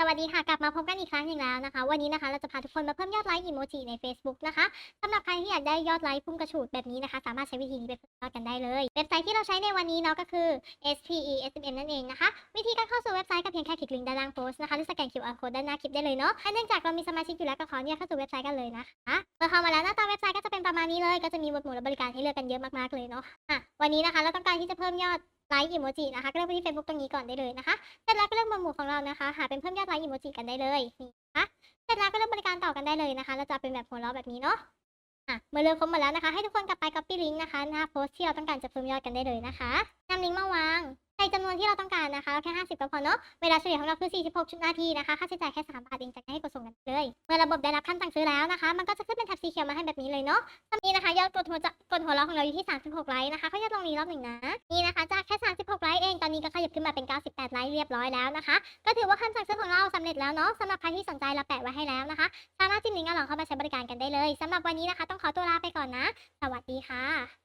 สวัสดีค่ะ กลับมาพบกันอีกครั้งหนึ่งแล้วนะคะ วันนี้นะคะเราจะพาทุกคนมาเพิ่มยอดไลค์อีโมจิใน Facebook นะคะสำหรับใครที่อยากได้ยอดไลค์พุ่งกระฉูดแบบนี้นะคะ สามารถใช้วิธีนี้ไปเพิ่มยอดกันได้เลย เว็บไซต์ที่เราใช้ในวันนี้เนาะก็คือ SPE SMM นั่นเองนะคะ วิธีการเข้าสู่เว็บไซต์ก็เพียงแค่คลิกลิงก์ด้านล่างโพสต์นะคะหรือสแกน QR code ด้านหน้าคลิปได้เลยเนาะและเนื่องจากเรามีสมาชิกอยู่แล้วก็ขอเนี่ยเข้าสู่เว็บไซต์กันเลยนะคะเมื่อเข้ามาแล้วหน้าตาเว็บไซต์ก็จะเป็นประมาณนี้เลย ก็จะมีหมวดหมู่และบริการให้เลือกกันเยอะมากๆเลยเนาะอะวันนี้นะคะเราต้องการที่จะเพิ่มยอด ไลค์อีโมจินะคะ ก็เลือกไปที่ Facebook ตรงนี้ก่อนได้เลยนะคะเสร็จแล้วก็เลือกหมวดหมู่ของเรานะคะ หาเป็นเพิ่มยอดไลค์อีโมจิกันได้เลยนี่นะคะเสร็จแล้วก็เลือกบริการต่อกันได้เลยนะคะ เราจะเป็นแบบหัวเราะแบบนี้เนาะอะเมื่อเลือกครบหมดแล้วนะคะ ให้ทุกคนกลับไป copy link นะคะหน้าโพสที่เราต้องการจะเพิ่มยอดกันได้เลยนะคะนำลิงก์มาวางใส่จำนวนที่เราต้องการนะคะเอาแค่ 50 ก็พอเนาะ เวลาเฉลี่ยของเราคือ 46นาทีนะคะ ค่าใช้จ่ายแค่ 3 บาทเองจากนั้นให้กดส่งกันเลย เมื่อระบบได้รับขั้นสั่งซื้อแล้วนะคะ มันก็จะขึ้นเป็นแท็บสีเขียวมาให้แบบนี้เลยเนาะตอนนี้นะคะยอดกดหัวจะกดหัวเราของเราอยู่ที่ 36 ไลค์นะคะ เขายอดลงนี้รอบหนึ่งนะ นี่นะคะจากแค่ ขึ้นมาเป็น 98 ไลค์เรียบร้อยแล้วนะคะ ก็ถือว่าคำสั่งซื้อของเราสำเร็จแล้วเนาะสำหรับใครที่สนใจเราแปะไว้ให้แล้วนะคะสามารถจิ้มลิงก์เอาลองเข้ามาใช้บริการกันได้เลยสำหรับวันนี้นะคะ ต้องขอตัวลาไปก่อนนะ สวัสดีค่ะ